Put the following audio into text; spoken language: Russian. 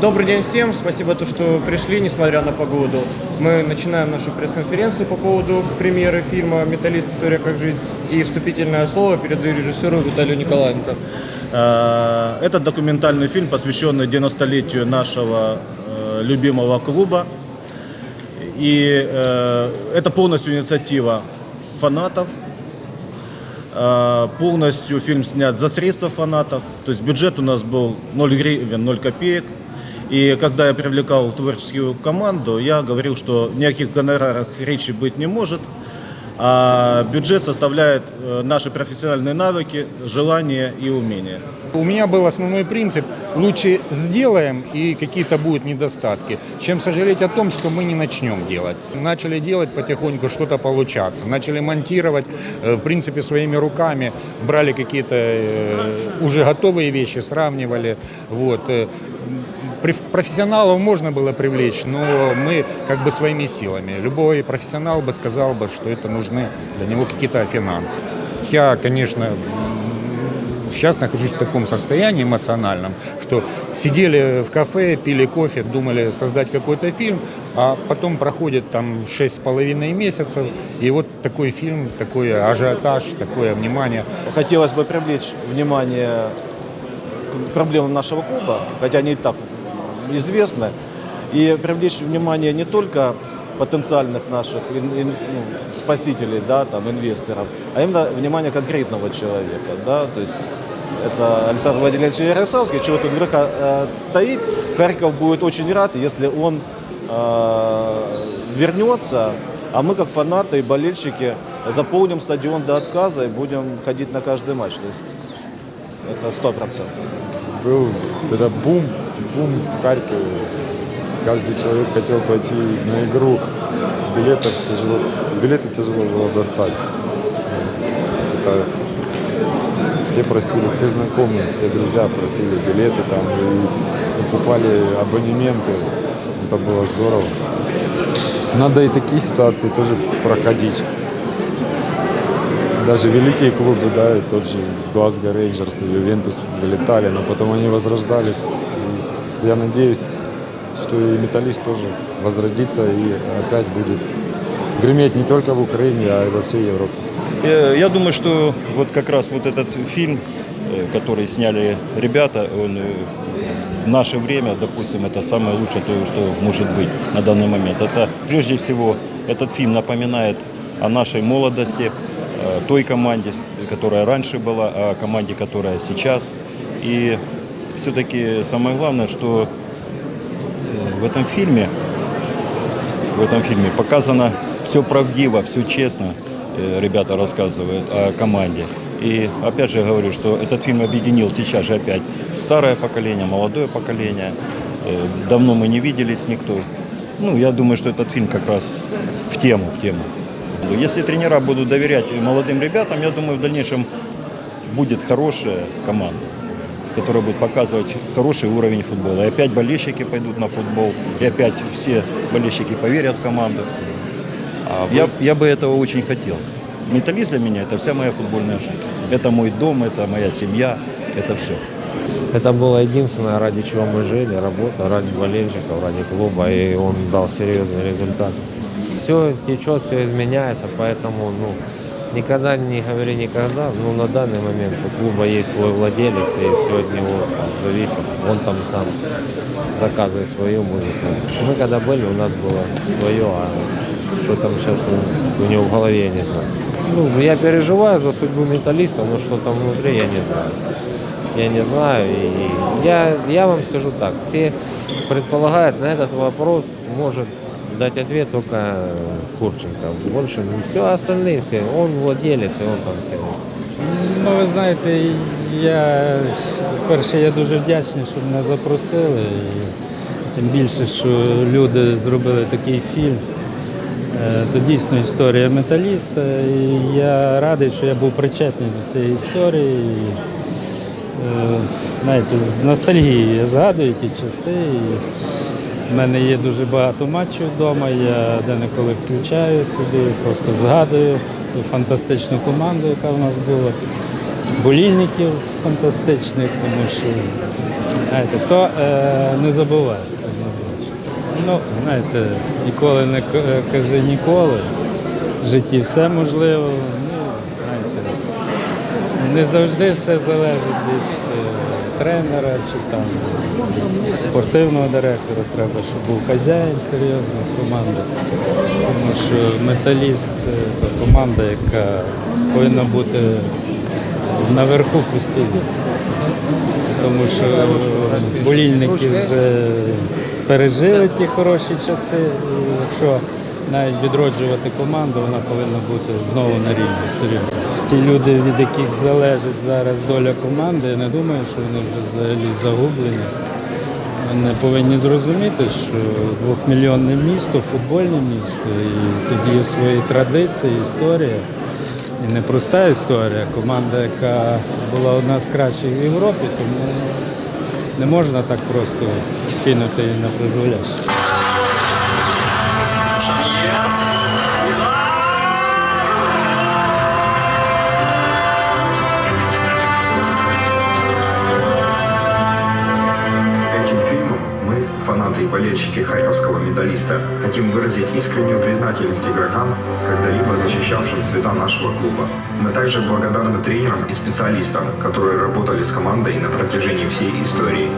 Добрый день всем, спасибо, то, что пришли, несмотря на погоду. Мы начинаем нашу пресс-конференцию по поводу премьеры фильма «Металлист. История как жизнь». И вступительное слово передаю режиссеру Виталию Николаенко. Э, Этот документальный фильм, посвященный 90-летию нашего э, любимого клуба. И э, это полностью инициатива фанатов. Полностью фильм снят за средства фанатов. То есть бюджет у нас был 0 гривен, 0 копеек. И когда я привлекал творческую команду, я говорил, что ни о каких гонорарах речи быть не может. А бюджет составляет э, наши профессиональные навыки, желания и умения. У меня был основной принцип – лучше сделаем и какие-то будут недостатки, чем сожалеть о том, что мы не начнем делать. Начали делать потихоньку, что-то получаться. Начали монтировать, э, в принципе, своими руками, брали какие-то э, уже готовые вещи, сравнивали. Вот. Профессионалов можно было привлечь, но мы как бы своими силами. Любой профессионал бы сказал бы, что это нужны для него какие-то финансы. Я, конечно, сейчас нахожусь в таком состоянии эмоциональном, что сидели в кафе, пили кофе, думали создать какой-то фильм, а потом проходит там шесть с половиной месяцев, и вот такой фильм, такой ажиотаж, такое внимание. Хотелось бы привлечь внимание к проблемам нашего клуба, хотя они и так известны, и привлечь внимание не только потенциальных наших ин- ин- ну, спасителей, да, там, инвесторов, а именно внимание конкретного человека, да, то есть это Александр Владимирович Ярославский, чего тут греха э, таить, Харьков будет очень рад, если он э, вернется, а мы как фанаты и болельщики заполним стадион до отказа и будем ходить на каждый матч, то есть это сто процентов. был тогда бум, бум в Харькове. Каждый человек хотел пойти на игру. Билетов тяжело, билеты тяжело было достать. Это все просили, все знакомые, все друзья просили билеты там и покупали абонементы. Это было здорово. Надо и такие ситуации тоже проходить. Даже великие клубы, да, тот же Глазго Рейнджерс и Ювентус вылетали, но потом они возрождались. Я надеюсь, что и Металлист тоже возродится и опять будет греметь не только в Украине, а и во всей Европе. Э, Я думаю, что вот как раз вот этот фильм, э, который сняли ребята, он э, в наше время, допустим, это самое лучшее, то, что может быть на данный момент. Это прежде всего этот фильм напоминает о нашей молодости, той команде, которая раньше была, о команде, которая сейчас. И все-таки самое главное, что э, в этом фильме в этом фильме показано все правдиво, все честно. Э, Ребята рассказывают о команде. И опять же говорю, что этот фильм объединил сейчас же опять старое поколение, молодое поколение. Э, Давно мы не виделись никто. Ну, я думаю, что этот фильм как раз в тему, в тему. Если тренера будут доверять молодым ребятам, я думаю, в дальнейшем будет хорошая команда которая будет показывать хороший уровень футбола. И опять болельщики пойдут на футбол, и опять все болельщики поверят в команду. я, я бы этого очень хотел. Металлист для меня – это вся моя футбольная жизнь. Это мой дом, это моя семья, это все. Это было единственное, ради чего мы жили, работа, ради болельщиков, ради клуба, и он дал серьезный результат. Все течет, все изменяется, поэтому ну, никогда не говори никогда, но на данный момент у клуба есть свой владелец, и все от него зависит. Он там сам заказывает свою музыку. Мы когда были, у нас было свое, а что там сейчас у, у него в голове, я не знаю. Ну, я переживаю за судьбу металлиста, но что там внутри, я не знаю. Я не знаю. И я, я вам скажу так, все предполагают, на этот вопрос может дать ответ только Курченко. Больше все остальные все. Он владелец, и он там все. Ну, ви знаєте, я перше, я дуже вдячний, що мене запросили. І тим більше, що люди зробили такий фільм. Е, То дійсно історія металіста. І я радий, що я був причетний до цієї історії. І, е, знаєте, з ностальгією я згадую ті часи. І в мене є дуже багато матчів вдома. Я де-неколи включаю собі, просто згадую ту фантастичну команду, яка в нас була. Болільників фантастичних, тому що знаєте, то е, не забувається. Ну, знаєте, ніколи не е, кажи ніколи. В житті все можливо. Ну, знаєте, не завжди все залежить від е, тренера чи там спортивного директора. Треба, щоб був хазяїн серйозний команди. Тому що металіст е, це команда, яка повинна бути наверху постійно. Тому що болільники вже пережили ті хороші часи. Якщо навіть відроджувати команду, вона повинна бути знову на рівні серйозно. Ті люди, від яких залежить зараз доля команди, я не думаю, що вони вже взагалі загублені. Вони повинні зрозуміти, що двохмільйонне місто, футбольне місто, і тут є свої традиції, історія. І непроста історія. Команда, яка була одна з кращих в Європі, тому не можна так просто кинути її на призволяще. Болельщики харьковского металлиста, хотим выразить искреннюю признательность игрокам, когда-либо защищавшим цвета нашего клуба. Мы также благодарны тренерам и специалистам, которые работали с командой на протяжении всей истории.